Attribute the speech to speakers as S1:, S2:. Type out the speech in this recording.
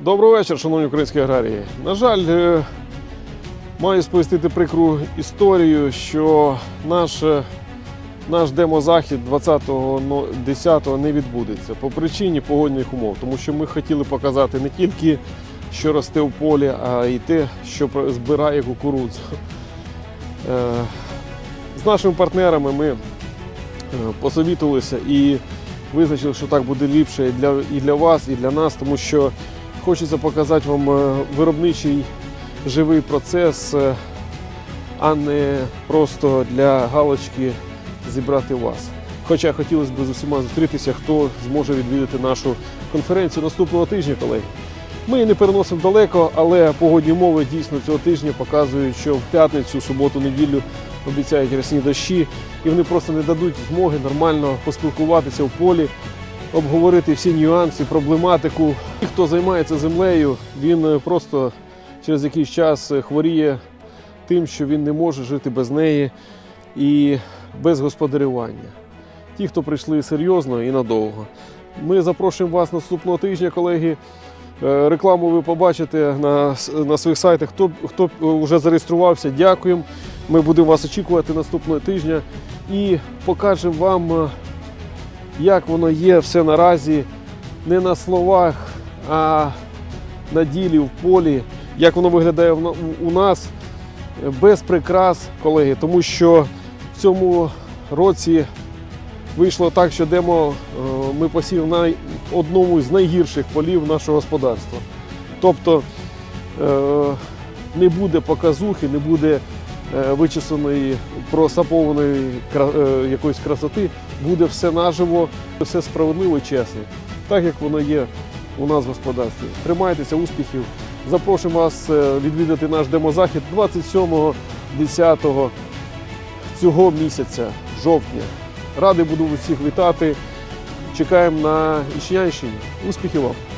S1: Добрий вечір, шановні українські аграрії. На жаль, е, маю сповістити прикру історію, що наш, е, наш демозахід 20.10 не відбудеться по причині погодних умов, тому що ми хотіли показати не тільки, що росте в полі, а й те, що збирає кукурудзу. Е, З нашими партнерами ми посовітувалися і визначили, що так буде ліпше і для, і для вас, і для нас, тому що хочеться показати вам е, виробничий живий процес, е, а не просто для галочки зібрати вас. Хоча хотілося б з усіма зустрітися, хто зможе відвідати нашу конференцію наступного тижня, колеги. Ми її не переносимо далеко, але погодні умови дійсно цього тижня показують, що в п'ятницю, суботу, неділю обіцяють рясні дощі, і вони просто не дадуть змоги нормально поспілкуватися в полі, обговорити всі нюанси, проблематику. Ті, хто займається землею, він е, просто через якийсь час е, хворіє тим, що він не може жити без неї і без господарювання. Ті, хто прийшли серйозно і надовго. Ми запрошуємо вас наступного тижня, колеги. Е, Рекламу ви побачите на, на своїх сайтах. Хто, хто вже зареєструвався, дякуємо. Ми будемо вас очікувати наступного тижня і покажемо вам, як воно є все наразі, не на словах, а на ділі в полі, як воно виглядає у нас без прикрас, колеги, тому що в цьому році вийшло так, що демо е, ми посів на одному з найгірших полів нашого господарства. Тобто е, не буде показухи, не буде е, вичисленої, просапованої е, якоїсь красоти, буде все наживо, все справедливо і чесно, так як воно є у нас в господарстві. Тримайтеся, успіхів. Запрошуємо вас е, відвідати наш демозахід 27.10 цього місяця, жовтня. Радий буду всіх вітати. Чекаємо на Ічнянщині. Успіхів вам!